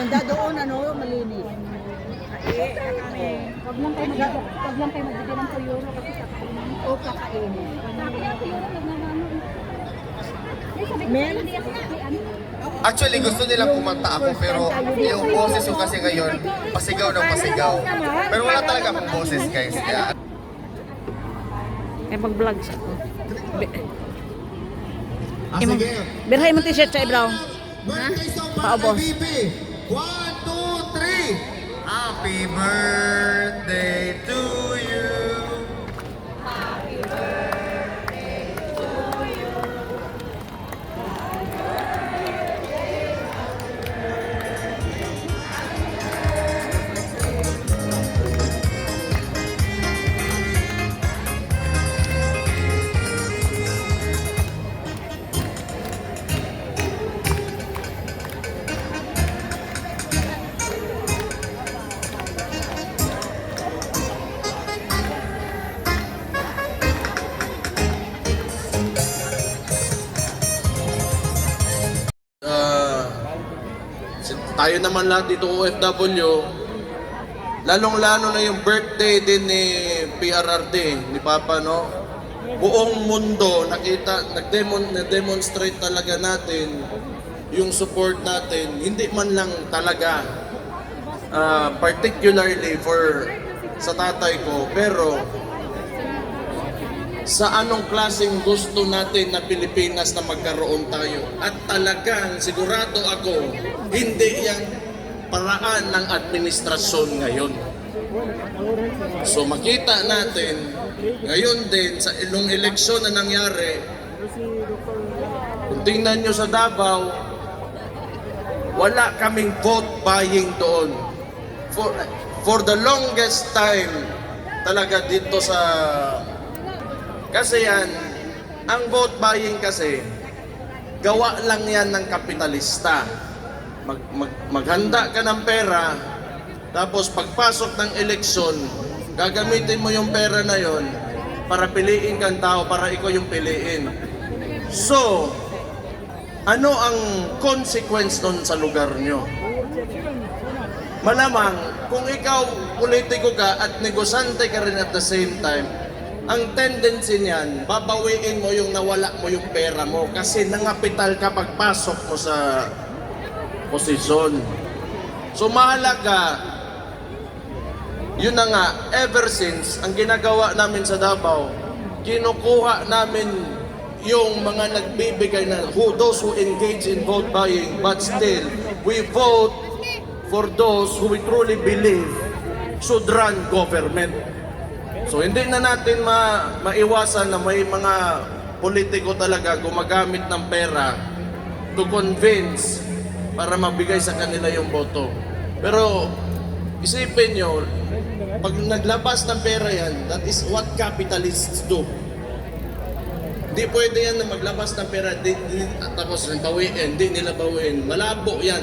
Maganda doon, ano, malinis. Eh, kami. Huwag lang kayo mag huwag lang kayo magbigay ng kasi kakainin. O kakainin. Ay, sabi ko, Men? Actually, gusto nilang kumanta ako pero yung boses ko kasi ngayon, pasigaw ng pasigaw. Pero wala talaga akong boses guys. Kaya Ay, mag-vlog siya. Ah, sige. Birhay mo t-shirt sa Ibraw. Birthday song Paubos. One, two, three. Happy birthday to tayo naman lahat dito OFW, lalong-lalo na yung birthday din ni PRRD, ni Papa, no? Buong mundo, nakita, nag-demon, na-demonstrate talaga natin yung support natin, hindi man lang talaga, ah, particularly for sa tatay ko, pero sa anong klaseng gusto natin na Pilipinas na magkaroon tayo. At talagang sigurado ako, hindi yan paraan ng administrasyon ngayon. So makita natin, ngayon din sa ilong eleksyon na nangyari, kung tingnan nyo sa Davao, wala kaming vote buying doon. For, for the longest time, talaga dito sa kasi yan, ang vote buying kasi, gawa lang yan ng kapitalista. Mag, mag, maghanda ka ng pera, tapos pagpasok ng eleksyon, gagamitin mo yung pera na yon para piliin kang tao, para ikaw yung piliin. So, ano ang consequence nun sa lugar nyo? Malamang, kung ikaw politiko ka at negosante ka rin at the same time, ang tendency niyan, babawiin mo yung nawala mo yung pera mo kasi nangapital ka pagpasok mo sa posisyon. So mahalaga, yun na nga, ever since, ang ginagawa namin sa Davao, kinukuha namin yung mga nagbibigay na who, those who engage in vote buying but still we vote for those who we truly believe should run government. So hindi na natin ma maiwasan na may mga politiko talaga gumagamit ng pera to convince para mabigay sa kanila yung boto. Pero isipin nyo, pag naglabas ng pera yan, that is what capitalists do. Hindi pwede yan na maglabas ng pera, di, di, tapos bawiin, hindi nila bawiin. Malabo yan.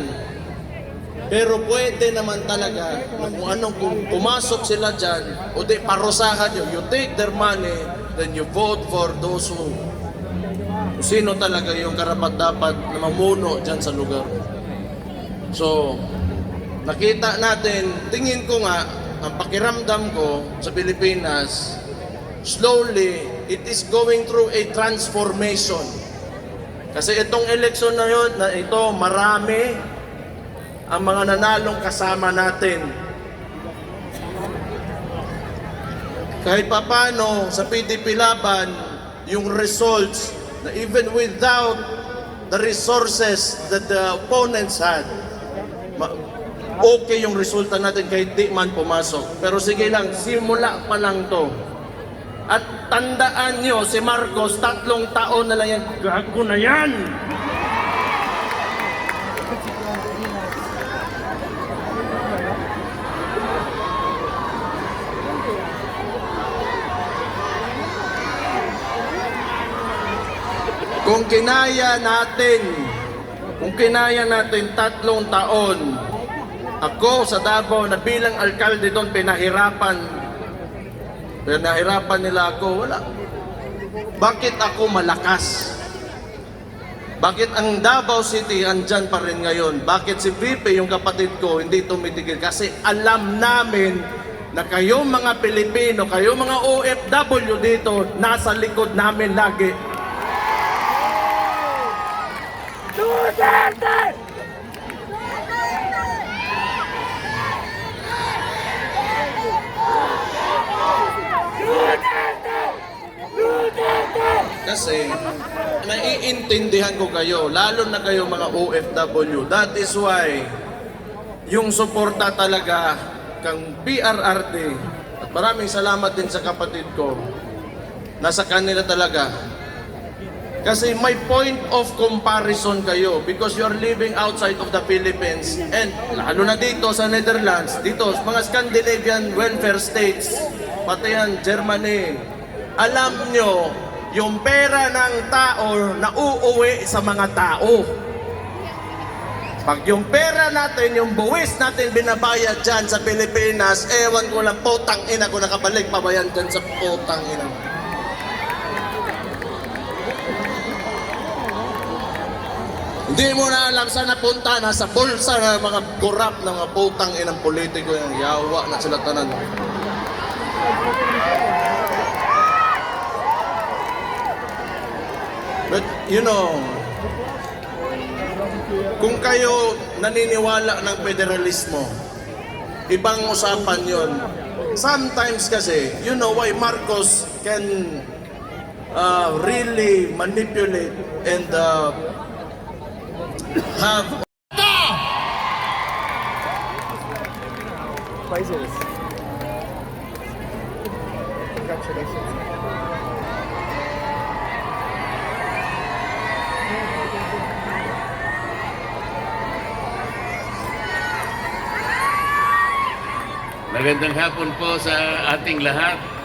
Pero pwede naman talaga na kung anong kung pumasok sila dyan, o di parusahan nyo, you take their money, then you vote for those who kung sino talaga yung karapat dapat na mamuno dyan sa lugar. So, nakita natin, tingin ko nga, ang pakiramdam ko sa Pilipinas, slowly, it is going through a transformation. Kasi itong eleksyon na yun, na ito, marami ang mga nanalong kasama natin. Kahit papano sa PDP Laban, yung results na even without the resources that the opponents had, okay yung resulta natin kahit di man pumasok. Pero sige lang, simula pa lang to. At tandaan nyo, si Marcos, tatlong taon na lang yan, gago na yan! Kung kinaya natin, kung kinaya natin tatlong taon, ako sa Davao na bilang alkalde doon pinahirapan, pinahirapan nila ako, wala. Bakit ako malakas? Bakit ang Davao City andyan pa rin ngayon? Bakit si Pipe, yung kapatid ko, hindi tumitigil? Kasi alam namin na kayo mga Pilipino, kayo mga OFW dito, nasa likod namin lagi. Kasi naiintindihan ko kayo, lalo na kayo mga OFW. That is why yung suporta talaga kang PRRD at maraming salamat din sa kapatid ko. Nasa kanila talaga. Kasi may point of comparison kayo because you are living outside of the Philippines and lalo na dito sa Netherlands, dito sa mga Scandinavian welfare states, pati yan Germany. Alam nyo, yung pera ng tao na uuwi sa mga tao. Pag yung pera natin, yung buwis natin binabayad dyan sa Pilipinas, ewan ko lang, putang ina ko nakabalik pabayan dyan sa putang ina. Hindi mo na alam saan napunta, nasa bulsa ng mga kurap ng mga putang inang politiko yung yawa na sila tanan. But you know, kung kayo naniniwala ng federalismo, ibang usapan yon. Sometimes kasi, you know why Marcos can uh, really manipulate and uh, have Magandang hapon po sa ating lahat.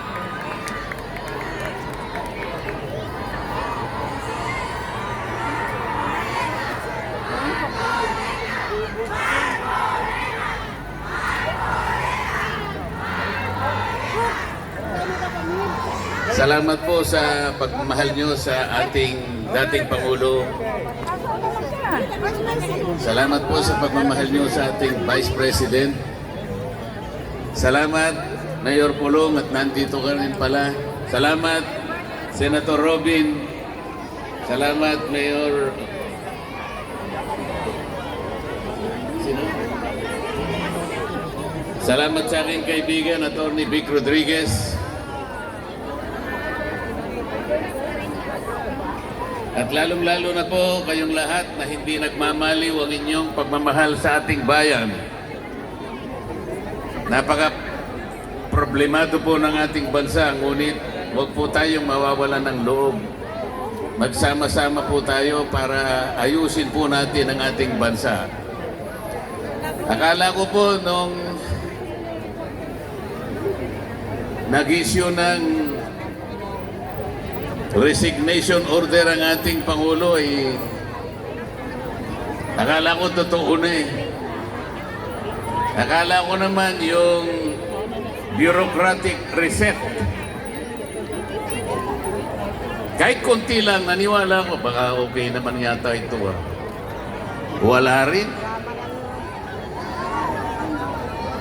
Salamat po sa pagmamahal nyo sa ating dating Pangulo. Salamat po sa pagmamahal nyo sa ating Vice President. Salamat, Mayor Pulong, at nandito ka rin pala. Salamat, Senator Robin. Salamat, Mayor... Salamat sa aking kaibigan, Attorney Vic Rodriguez. At lalong-lalo na po kayong lahat na hindi nagmamaliw ang inyong pagmamahal sa ating bayan. Napaka problemado po ng ating bansa, ngunit huwag po tayong mawawalan ng loob. Magsama-sama po tayo para ayusin po natin ang ating bansa. Akala ko po nung nag-issue ng resignation order ang ating Pangulo ay akala ko totoo na eh. Akala ko naman yung bureaucratic reset. Kahit konti lang, naniwala ko, baka okay naman yata ito. Ah. Wala rin.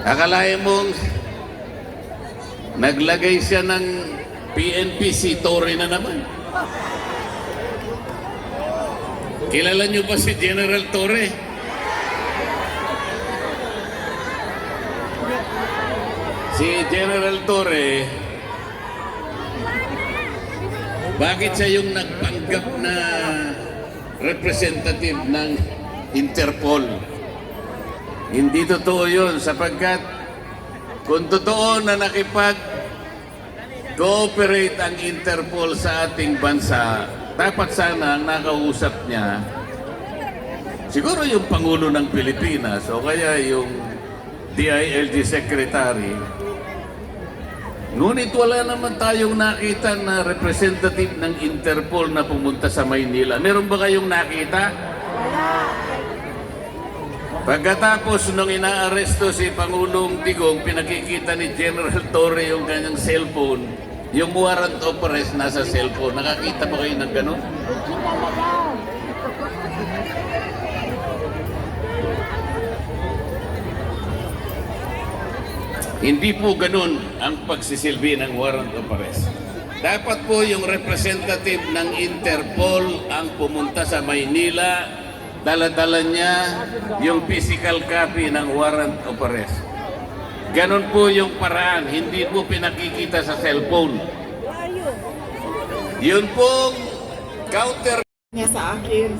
Akalain mong naglagay siya ng PNPC, Tory na naman. Kilala niyo ba si General Torre? Si General Torre, bakit siya yung nagpanggap na representative ng Interpol? Hindi totoo yun sapagkat kung totoo na nakipag cooperate ang Interpol sa ating bansa, dapat sana ang nakausap niya siguro yung Pangulo ng Pilipinas o kaya yung DILG Secretary. Ngunit wala naman tayong nakita na representative ng Interpol na pumunta sa Maynila. Meron ba kayong nakita? Pagkatapos nung inaaresto si Pangulong Digong, pinakikita ni General Torre yung kanyang cellphone. Yung warrant of arrest nasa cellphone. Nakakita ba kayo ng gano'n? Hindi po ganun ang pagsisilbi ng warrant of arrest. Dapat po yung representative ng Interpol ang pumunta sa Maynila daladala niya yung physical copy ng warrant of arrest. Ganon po yung paraan, hindi po pinakikita sa cellphone. Yun pong counter niya sa akin.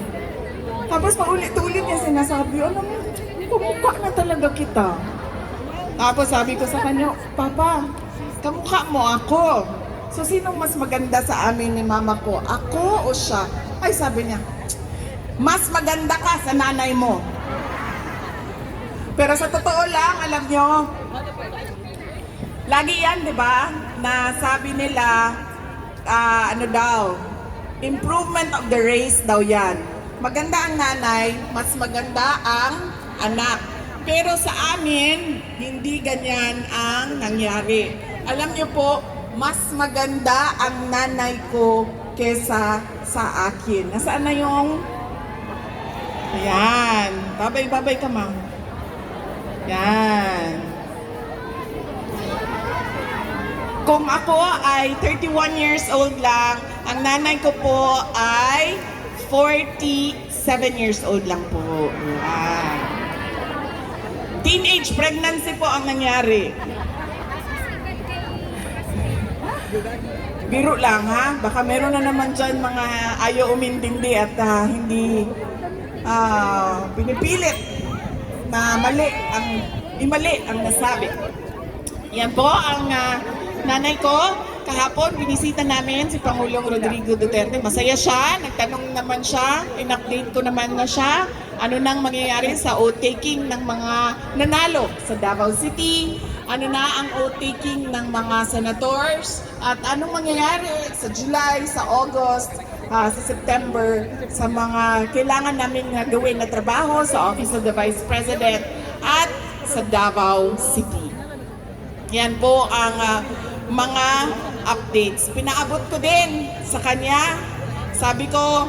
Tapos paulit-ulit niya sinasabi, alam mo, kumukha na talaga kita. Tapos sabi ko sa kanya, Papa, kamukha mo ako. So sinong mas maganda sa amin ni mama ko? Ako o siya? Ay sabi niya, mas maganda ka sa nanay mo. Pero sa totoo lang, alam nyo, lagi yan, di ba? Na sabi nila, ah, ano daw, improvement of the race daw yan. Maganda ang nanay, mas maganda ang anak. Pero sa amin, hindi ganyan ang nangyari. Alam niyo po, mas maganda ang nanay ko kesa sa akin. Nasaan na yung... Ayan. Babay-babay ka, ma'am. Yan. Kung ako ay 31 years old lang, ang nanay ko po ay 47 years old lang po. Yan. Teenage pregnancy po ang nangyari. Biro lang ha, baka meron na naman dyan mga ayaw umintindi at ah, hindi ah, pinipilit na mali ang imali ang nasabi. Yan po ang ah, nanay ko. Kahapon, binisita namin si Pangulong Rodrigo Duterte. Masaya siya. Nagtanong naman siya. In-update ko naman na siya. Ano nang mangyayari sa oath-taking ng mga nanalo sa Davao City. Ano na ang oath-taking ng mga senators. At anong mangyayari sa July, sa August, ah, sa September sa mga kailangan namin na gawin na trabaho sa Office of the Vice President at sa Davao City. Yan po ang ah, mga updates. Pinaabot ko din sa kanya. Sabi ko,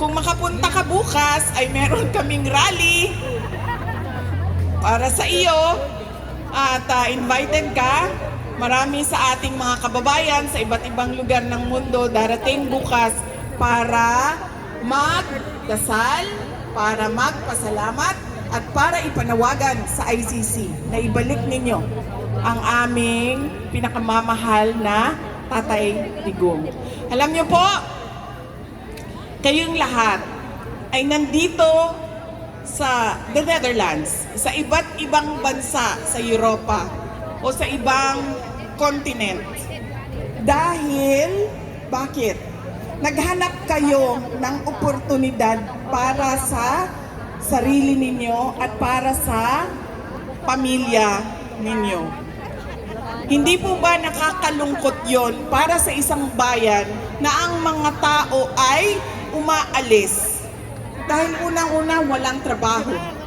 kung makapunta ka bukas ay meron kaming rally para sa iyo at ah, invited ka. Marami sa ating mga kababayan sa iba't ibang lugar ng mundo darating bukas para magdasal, para magpasalamat at para ipanawagan sa ICC na ibalik ninyo ang aming pinakamamahal na Tatay Digong. Alam niyo po, kayong lahat ay nandito sa the Netherlands, sa iba't ibang bansa sa Europa o sa ibang continent. Dahil, bakit? Naghanap kayo ng oportunidad para sa sarili ninyo at para sa pamilya ninyo. Hindi po ba nakakalungkot yon para sa isang bayan na ang mga tao ay umaalis dahil unang-una walang trabaho.